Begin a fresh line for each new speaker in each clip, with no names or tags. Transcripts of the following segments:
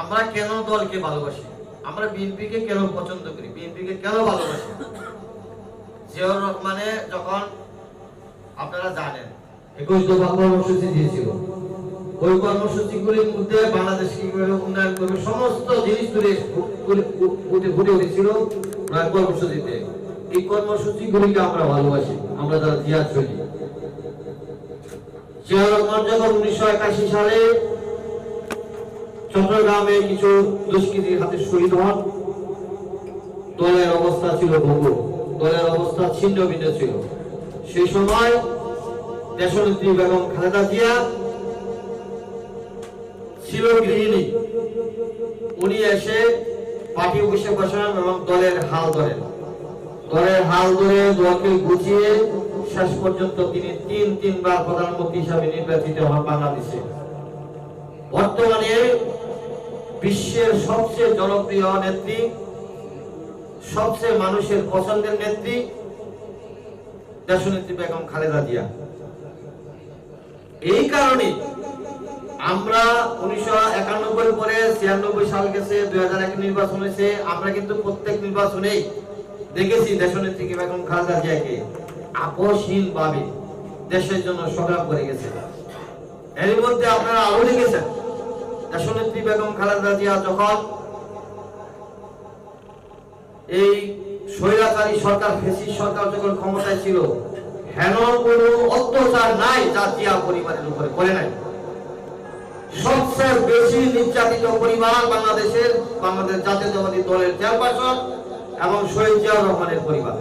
আমরা কেন দলকে ভালোবাসি? আমরা বিএনপিকে কেন পছন্দ করি? বিএনপিকে কেন ভালোবাসি? জিয়াউর রহমানে যখন আপনারা জানেন, একুশ দফা কর্মসূচি দিয়েছিল। ওই কর্মসূচিগুলির মধ্যে বাংলাদেশ কীভাবে উন্নয়ন করবে, সমস্ত জিনিস তুলে ফুটে উঠেছিল কর্মসূচিতে। এই কর্মসূচিগুলিকে আমরা ভালোবাসি, আমরা যারা জিয়া চলি জিয়াউর রহমান যখন উনিশশো একাশি সালে চট্টগ্রামে কিছু দুষ্কৃতীর হাতে শহীদ হন। দলের অবস্থা ছিল ভঙ্গুর। দলের অবস্থা ছিন্ন ভিন্ন ছিল। সেই সময় দেশনেত্রী বেগম খালেদা জিয়া ছিল গৃহিণী। উনি এসে পার্টি অফিসে বসেন এবং দলের হাল ধরেন। দলের হাল ধরে দলকে গুছিয়ে শেষ পর্যন্ত তিনি তিন তিনবার প্রধানমন্ত্রী হিসাবে নির্বাচিত হন বাংলাদেশে। বর্তমানে বিশ্বের সবচেয়ে জনপ্রিয় নেত্রী, সবচেয়ে মানুষের পছন্দের নেত্রী, দেশনেত্রী বেগম খালেদা জিয়া। এই কারণে আমরা উনিশশো একানব্বই পরে ছিয়ানব্বই সাল গেছে, দুই হাজার এক নির্বাচন হয়েছে। আমরা কিন্তু প্রত্যেক নির্বাচনেই দেখেছি দেশনেত্রী বেগম খালেদা জিয়াকে আপোষহীন ভাবে দেশের জন্য সংগ্রাম করে গেছে। এর মধ্যে আপনারা আরও দেখেছেন দেশনেত্রী বেগম খালেদা জিয়া যখন এই স্বৈরাচারী সরকার ফেসিস সরকার যখন ক্ষমতায় ছিল হেন কোনো অত্যাচার নাই যা জিয়া পরিবারের উপরে করে নাই। সবচেয়ে বেশি নির্যাতিত পরিবার বাংলাদেশের, বাংলাদেশ জাতীয়তাবাদী দলের চেয়ারপারসন এবং শহীদ জিয়াউর রহমানের পরিবার।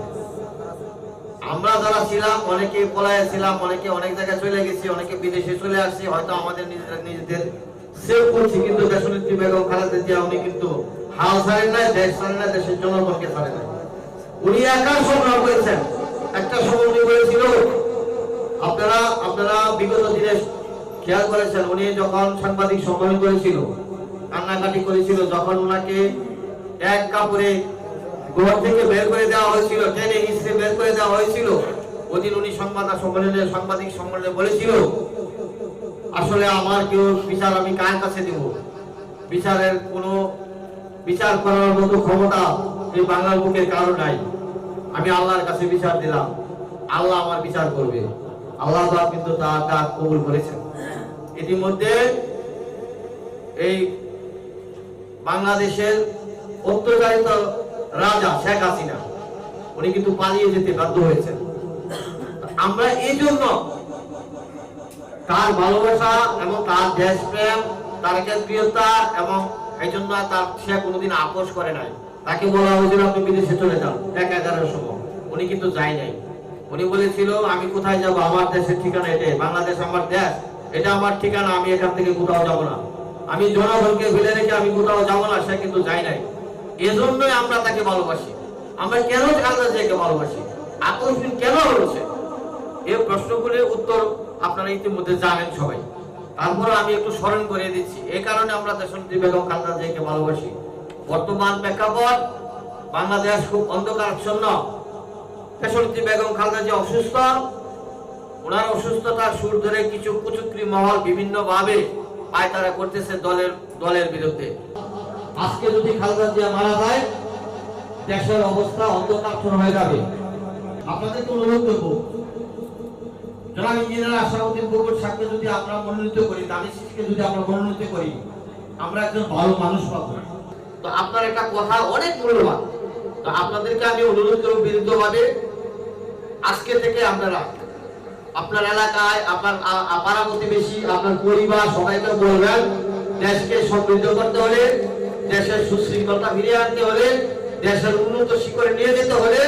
আমরা যারা ছিলাম, অনেকে পলায় ছিলাম, অনেকে অনেক জায়গায় চলে গেছি, অনেকে বিদেশে চলে আসছি, হয়তো আমাদের নিজেদের সেভ করছি, কিন্তু দেশনেত্রী বেগম খালেদা জিয়া, উনি কিন্তু হাল ছাড়েন নাই, দেশ ছাড়েন নাই, দেশের জনগণকে ছাড়েন নাই। উনি একা সংগ্রাম করেছেন। একটা সময় উনি বলেছিল, আপনারা আপনারা বিগত দিনে খেয়াল করেছেন, উনি যখন সাংবাদিক সম্মেলন করেছিল, কান্নাকাটি করেছিল, যখন ওনাকে এক কাপড়ে ঘর থেকে বের করে দেওয়া হয়েছিল ট্রেনে হিসেবে বের করে দেওয়া হয়েছিল, ওদিন উনি সংবাদ সম্মেলনে, সাংবাদিক সম্মেলনে বলেছিল আসলে আমার কেউ বিচার আমি কার কাছে দেব? বিচারের কোনো বিচার করার মতো ক্ষমতা এই বাংলার বুকের কারও নাই। আমি আল্লাহর কাছে বিচার দিলাম। আল্লাহ আমার বিচার করবে। আল্লাহ কিন্তু তার ডাক কবুল করেছেন। ইতিমধ্যে এই বাংলাদেশের অত্যাচারিত রাজা শেখ হাসিনা, উনি কিন্তু পালিয়ে যেতে বাধ্য হয়েছেন। আমরা এই জন্য তার ভালোবাসা এবং তার দেশপ্রেম, তার প্রিয়তা এবং এই জন্য তার সে কোনোদিন আপোষ করে নাই। তাকে বলা হয়েছিল, আপনি বিদেশে চলে যান, এক এগারোর সময়। উনি কিন্তু যায় নাই। উনি বলেছিল, আমি কোথায় যাব? আমার দেশের ঠিকানা এটাই। বাংলাদেশ আমার দেশ। এটা আমার ঠিকানা, আমি এখান থেকে কোথাও যাব না। আমি জনগণকে ফেলে রেখে আমি কোথাও যাব না। সে কিন্তু যাই নাই। এজন্যই আমরা তাকে ভালোবাসি। আমরা কেন খালেদা জিয়াকে ভালোবাসি? আকর্ষণ কেন হয়েছে? এই প্রশ্নগুলির উত্তর আপনারা ইতিমধ্যে জানেন সবাই। তারপর আমি একটু স্মরণ করে দিচ্ছি। এই কারণে আমরা দেশনেত্রী বেগম খালেদা জিয়াকে ভালোবাসি। বর্তমান প্রেক্ষাপট, বাংলাদেশ খুব অন্ধকারাচ্ছন্ন। দেশনেত্রী বেগম খালেদা জিয়া অসুস্থ। ওনার অসুস্থতার সুর ধরে কিছু কুচুকরি মহল বিভিন্ন ভাবে পায়তারা করতেছে দলের দলের বিরুদ্ধে। আজকে যদি খালেদা জিয়া মারা যায়, দেশের অবস্থা অন্ধকার হয়ে যাবে। আপনাদেরকে অনুরোধ করব জনাব ইঞ্জিনিয়ার আশরাফুদ্দিন বরকত সাহেবকে যদি আমরা মনোনীত করি দানিশ শিশকে যদি আমরা মনোনীত করি, আমরা একজন ভালো মানুষ পাবো তো আপনার একটা কথা অনেক মূল্যবান। তো আপনাদেরকে আমি অনুরোধ করব বিরুদ্ধভাবে আজকে থেকে আপনারা আপনার এলাকায়, আপনার পাড়া প্রতিবেশী, আপনার পরিবার, সবাইকে বলবেন, দেশকে সমৃদ্ধ করতে হলে, দেশের সুশৃঙ্খলতা ফিরিয়ে আনতে হলে, দেশের উন্নত শিখরে নিয়ে যেতে হলে,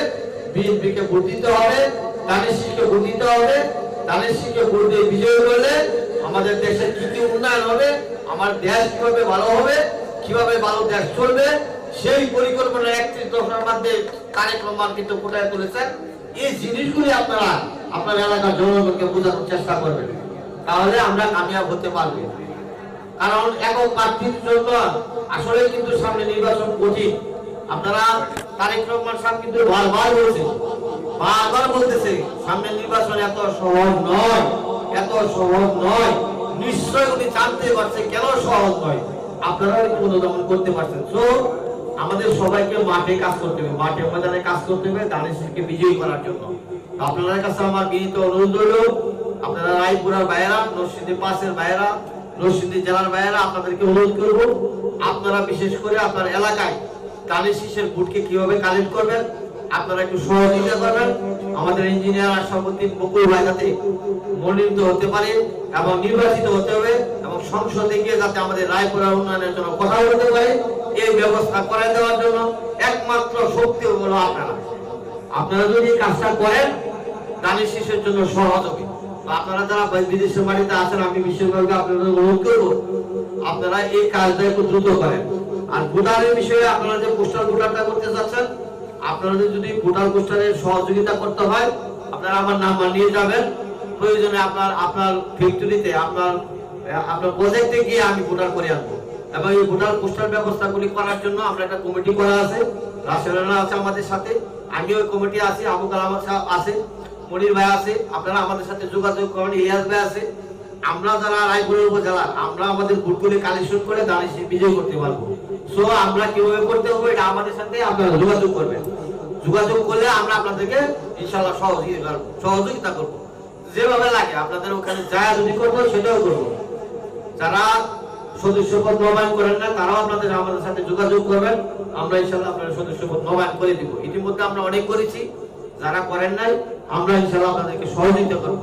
বিএনপিকে ভোট দিতে হবে দানেশকে ভোট দিতে হবে দানেশকে ভোট বিজয় করলে আমাদের দেশের কি কি উন্নয়ন হবে, আমার দেশ কীভাবে ভালো হবে, কীভাবে ভালো দেশ চলবে, সেই পরিকল্পনা একত্রিশ দশার মধ্যে তারেক রহমান কিন্তু ফুটায় তুলেছেন। এই জিনিসগুলি আপনারা আপনার এলাকার জনগণকে বোঝানোর চেষ্টা করবেন। তাহলে আমরা কামিয়াব হতে পারব। কারণ একক প্রার্থীর জন্য আসলে কিন্তু সামনে নির্বাচন কঠিন। আপনারা তারেক রহমান সাহেব কিন্তু বারবার বলছে বারবার বলতেছে সামনে নির্বাচন এত সহজ নয়, এত সহজ নয়। নিশ্চয় উনি জানতে পারছে কেন সহজ নয়। আপনারাও একটু অনুধাবন করতে পারছেন। সো আমাদের সবাইকে মাঠে কাজ করতে হবে। মাঠে ময়দানে কাজ করতে হবে দানেশকে বিজয়ী করার জন্য। আপনাদের কাছে আমার বিনীত অনুরোধ রইল, আপনারা রায়পুরার বাইরা নরসিংদী পাশের বাইরা নরসিংদী জেলার বাইরা আপনাদেরকে অনুরোধ করব, আপনারা বিশেষ করে আপনার এলাকায় দানের শীষের বুটকে কীভাবে কালেক্ট করবেন আপনারা একটু সহযোগিতা করবেন আমাদের ইঞ্জিনিয়ার আশাপতি বকুল ভাই মনোনীত হতে পারে এবং নির্বাচিত হতে হবে এবং সংসদে গিয়ে যাতে আমাদের রায়পুরার উন্নয়নের জন্য কথা বলতে পারে, এই ব্যবস্থা করে দেওয়ার জন্য একমাত্র শক্তি হলো আপনারা। আপনারা যদি কাজটা করেন, দানের শীষের জন্য সহজ হবে। আপনারা যারা বিদেশের বাড়িতে আছেন, আমি বিশেষভাবে আপনাদের অনুরোধ করব, আপনারা এই কাজটা একটু দ্রুত করেন। আর ভোটারের বিষয়ে আপনারা যে পোস্টার ভোটারটা করতে চাচ্ছেন আপনাদের যদি ভোটার পোস্টারের সহযোগিতা করতে হয়, আপনারা আমার নাম্বার নিয়ে যাবেন। প্রয়োজনে আপনার আপনার ফ্যাক্টরিতে, আপনার আপনার প্রজেক্টে গিয়ে আমি ভোটার করে আনব। এবং এই ভোটার পোস্টার ব্যবস্থাগুলি করার জন্য আমরা একটা কমিটি করা আছে। রাসেলানা আছে আমাদের সাথে। আমি ওই কমিটি আছি, আবু কালাম আছে, মনির ভাই আছে। আপনারা আমাদের সাথে যোগাযোগ করেন, ইলিয়াস ভাই আছে। আমরা যারা রায়পুর উপজেলা, আমরা আমাদের ভোটগুলি কালেকশন করে দাঁড়িয়ে বিজয় করতে পারব। সো আমরা কীভাবে করতে হবে এটা আমাদের সাথে আপনারা যোগাযোগ করবেন। যোগাযোগ করলে আমরা আপনাদেরকে ইনশাল্লাহ সহযোগিতা সহযোগিতা করব। যেভাবে লাগে, আপনাদের ওখানে যা যদি করব সেটাও করব। যারা সদস্যপদ নবায়ন করেন না, তারাও আপনাদের আমাদের সাথে যোগাযোগ করবেন। আমরা ইনশাল্লাহ আপনাদের সদস্যপদ নবায়ন করে দিব। ইতিমধ্যে আমরা অনেক করেছি, যারা করেন নাই, আমরা ইনশাল্লাহ আপনাদেরকে সহযোগিতা করব।